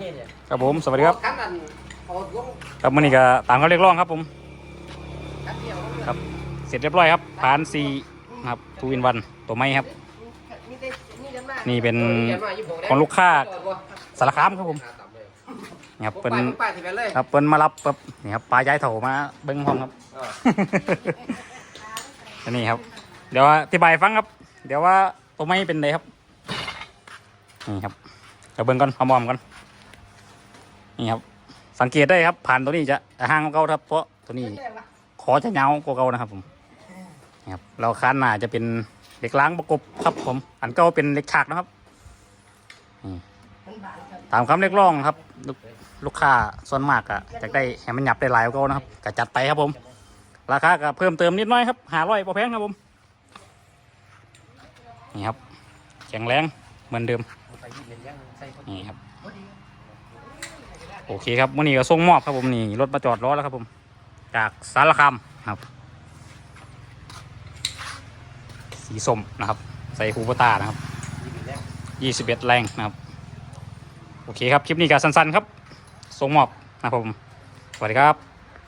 นี่เนี่ยครับผมสวัสดีครับขั้นนั้นเอาลงครับมื่อนี้ก็ตามเขาเรียกร้องครับผมขั้นเดียวลงครับเสร็จเรียบร้อยครับผ่านซีนะครับทูวินวันตัวไม้ครับมีแต่มีแต่มานี่เป็นอออย่ามาอยู่ผมได้ของลูกค้าสารคามครับผมหาต่ำเลยนี่ครับผมเป็นไปผมไปที่ไปเลยครับเป็นมารับครับนี่ครับปลาย้ายเถามาเบิ้งห้องครับเอออันนี้ครับ เดี๋ยวอธิบายฟังครับ เดี๋ยวว่าตัวไม้เป็นไงครับนี่ครับเดี๋ยวเบิ้งก่อนเอามอมก่อน นี่ครับ สังเกตได้ครับผ่านตัวนี้จะห่างกว่าเก่าครับเพราะตัวนี้ขอจะยาวกว่าเก่านะครับผมนี่ครับเราค้านหน้าจะเป็นเหล็กล้างประกบครับผม อันเก่าเป็นเหล็กฉากนะครับนี่ตามคำเรียกร้องครับลูกลูกค้าส่วนมากอะอยากได้ให้มันหยับได้หลายกว่าเก่านะครับก็จัดไปครับผม ราคาก็เพิ่มเติมนิดหน้อยครับหาร้อยพอแพงครับผมนี่ครับแข็งแรงเหมือนเดิมไปยิงเป็นยังใส่เขานี่ครับ โอเคครับวันนี้ก็ส่งมอบครับผมนี่รถมาจอดรอแล้วครับผม จากสารคามครับ สีส้มนะครับ ใส่หูปตานะครับยิงเป็นยังยี่สิบเอ็ดแรงนะครับ โอเคครับ คลิปนี้ก็สั้นๆครับ ส่งมอบนะครับผม สวัสดีครับ